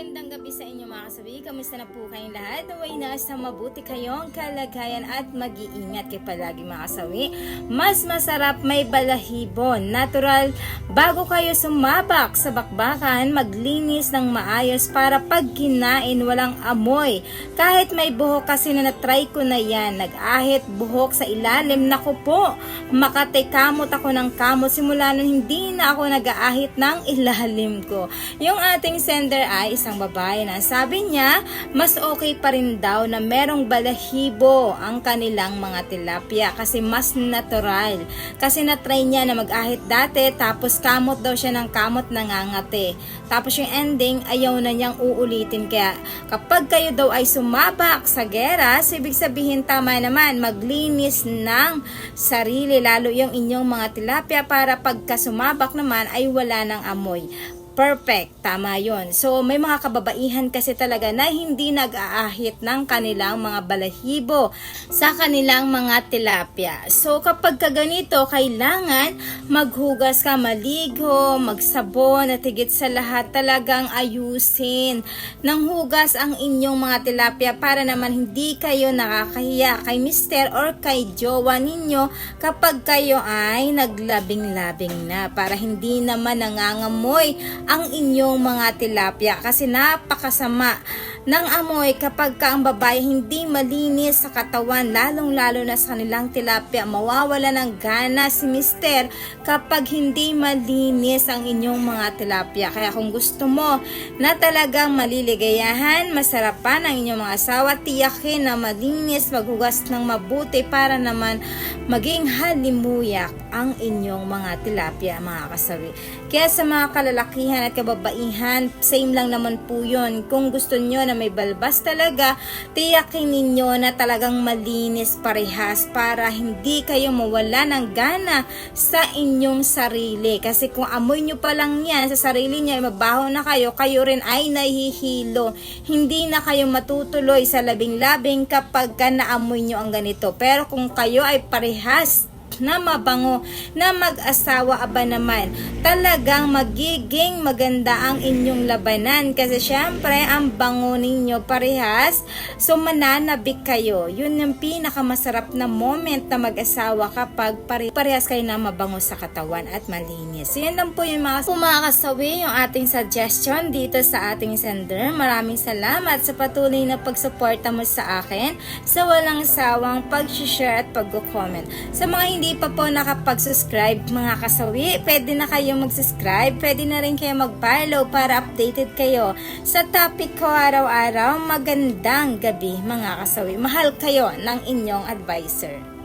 Magandang gabi sa inyo mga kasabi. Kamusta na po kayong lahat? Naway na sa mabuti kayong kalagayan at mag-iingat kayo palagi mga kasawi. Mas masarap may balahibo, natural. Bago kayo sumabak sa bakbakan, maglinis ng maayos para pag kinain walang amoy. Kahit may buhok kasi na natry ko na yan, nag-ahit buhok sa ilalim. Naku po, makate kamot ako ng kamot. Simula nun hindi na ako nag-aahit ng ilalim ko. Yung ating sender ay isang babae na sabi niya, mas okay pa rin daw na merong balahibo ang kanilang mga tilapia kasi mas natural. Kasi na-try niya na mag-ahit dati tapos kamot daw siya ng kamot nangangate. Tapos yung ending, ayaw na niyang uulitin. Kaya kapag kayo daw ay sumabak sa gera, ibig sabihin tama naman, maglinis ng sarili, lalo yung inyong mga tilapia para pagka sumabak naman ay wala ng amoy. Perfect, tama yon. So, may mga kababaihan kasi talaga na hindi nag-aahit ng kanilang mga balahibo sa kanilang mga tilapia. So, kapag ka ganito, kailangan maghugas ka, maligo, magsabon, at higit sa lahat talagang ayusin ng hugas ang inyong mga tilapia para naman hindi kayo nakakahiya kay mister or kay jowa ninyo kapag kayo ay naglabing-labing na para hindi naman nangangamoy ang inyong mga tilapia kasi napakasama ng amoy kapag ka ang babae hindi malinis sa katawan lalong lalo na sa kanilang tilapia. Mawawala ng gana si mister kapag hindi malinis ang inyong mga tilapia. Kaya kung gusto mo na talagang maliligayahan masarapan ang inyong mga asawa tiyakin na malinis maghugas ng mabuti para naman maging halimuyak ang inyong mga tilapia mga kasawi. Kaya sa mga kalalakihan at kababaihan same lang naman po yun kung gusto nyo na may balbas talaga, tiyakin ninyo na talagang malinis parehas para hindi kayo mawala ng gana sa inyong sarili. Kasi kung amoy nyo pa lang yan sa sarili nyo, ay mabaho na kayo, kayo rin ay nahihilo. Hindi na kayo matutuloy sa labing-labing kapag ka naamoy nyo ang ganito. Pero kung kayo ay parehas na mabango na mag-asawa aba naman. Talagang magiging maganda ang inyong labanan kasi syempre ang bango ninyo parehas so mananabik kayo. Yun yung pinakamasarap na moment na mag-asawa kapag pare parehas kayo na mabango sa katawan at malinis. So yun lang po yung mga kumakasawi yung ating suggestion dito sa ating sender. Maraming salamat sa patuloy na pagsuporta mo sa akin sa walang sawang pag-share at pag-comment. Sa mga hindi pa po nakapag-subscribe mga kasawi, pwede na kayo mag-subscribe, pwede na rin kayo mag-follow para updated kayo sa topic ko araw-araw. Magandang gabi mga kasawi. Mahal kayo ng inyong advisor.